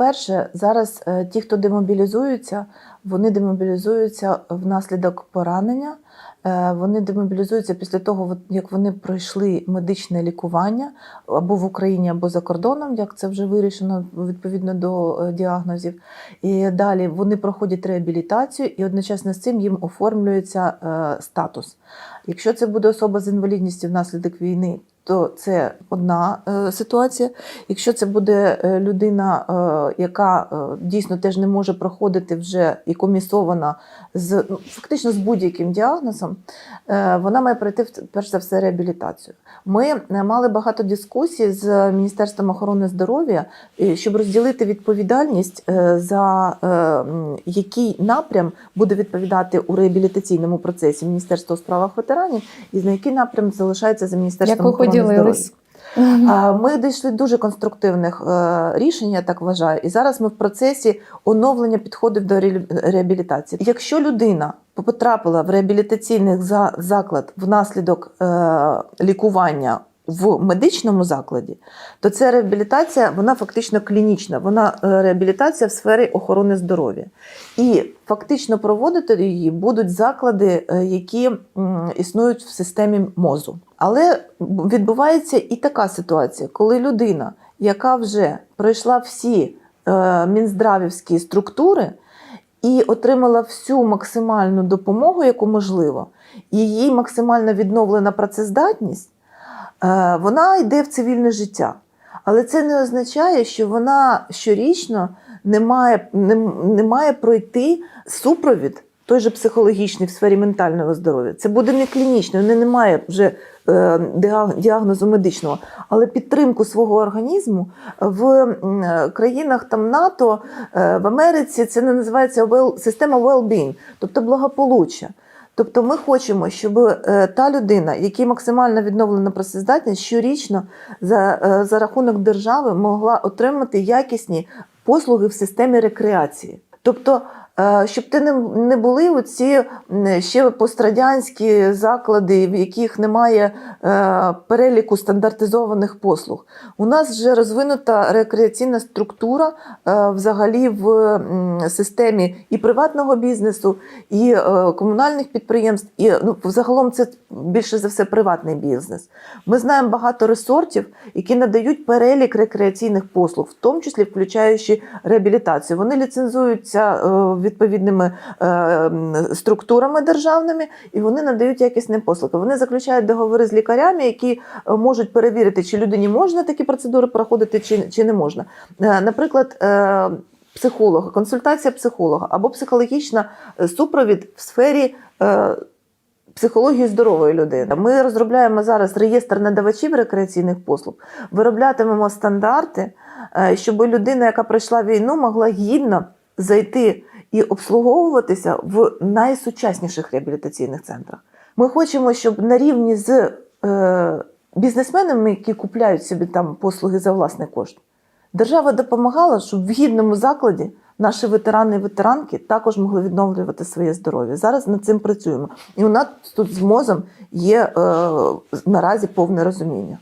По-перше, зараз е, ті, хто демобілізуються, вони демобілізуються внаслідок поранення. Е, Вони демобілізуються після того, як вони пройшли медичне лікування або в Україні, або за кордоном, як це вже вирішено відповідно до е, діагнозів. І далі вони проходять реабілітацію, і одночасно з цим їм оформлюється статус. Якщо це буде особа з інвалідністю внаслідок війни, то це одна е, ситуація. Якщо це буде е, людина, е, яка дійсно теж не може проходити вже і комісована з ну, фактично з будь-яким діагнозом, вона має пройти перш за все реабілітацію. Ми мали багато дискусій з Міністерством охорони здоров'я, щоб розділити відповідальність за який напрям буде відповідати у реабілітаційному процесі Міністерство у справах ветеранів, і на який напрям залишається за міністерством охорони поділились? Ми дійшли дуже конструктивних е, рішень, я так вважаю. І зараз ми в процесі оновлення підходів до реабілітації. Якщо людина потрапила в реабілітаційний за- заклад внаслідок е, лікування в медичному закладі, то ця реабілітація вона фактично клінічна, вона е, реабілітація в сфері охорони здоров'я. І фактично проводити її будуть заклади, які існують в системі мозу. Але відбувається і така ситуація, коли людина, яка вже пройшла всі е, мінздравівські структури і отримала всю максимальну допомогу, яку можливо, її максимально відновлена працездатність, е, вона йде в цивільне життя. Але це не означає, що вона щорічно не має, не, не має пройти супровід, той же психологічний в сфері ментального здоров'я. Це буде не клінічно, не немає вже е, діагнозу медичного, але підтримку свого організму в е, країнах там НАТО, е, в Америці це не називається система well-being, тобто благополуччя. Тобто ми хочемо, щоб та людина, якій максимально відновлена працездатність, щорічно за, за рахунок держави могла отримати якісні послуги в системі рекреації. Тобто, щоб ти не, не були оці ще пострадянські заклади, в яких немає е, переліку стандартизованих послуг. У нас вже розвинута рекреаційна структура е, взагалі в системі і приватного бізнесу, і е, комунальних підприємств, і ну, загалом це більше за все приватний бізнес. Ми знаємо багато ресортів, які надають перелік рекреаційних послуг, в тому числі включаючи реабілітацію. Вони ліцензуються е, відповідними е, структурами державними і вони надають якісні послуги. Вони заключають договори з лікарями, які е, можуть перевірити, чи людині можна такі процедури проходити, чи, чи не можна. Е, Наприклад, психолога, консультація психолога або психологічна супровід в сфері. Психології здорової людини. Ми розробляємо зараз реєстр надавачів рекреаційних послуг, вироблятимемо стандарти, щоб людина, яка пройшла війну, могла гідно зайти і обслуговуватися в найсучасніших реабілітаційних центрах. Ми хочемо, щоб на рівні з е, бізнесменами, які купляють собі там послуги за власний кошт, держава допомагала, щоб в гідному закладі наші ветерани і ветеранки також могли відновлювати своє здоров'я. Зараз над цим працюємо. І у нас тут з мозом є е, наразі повне розуміння.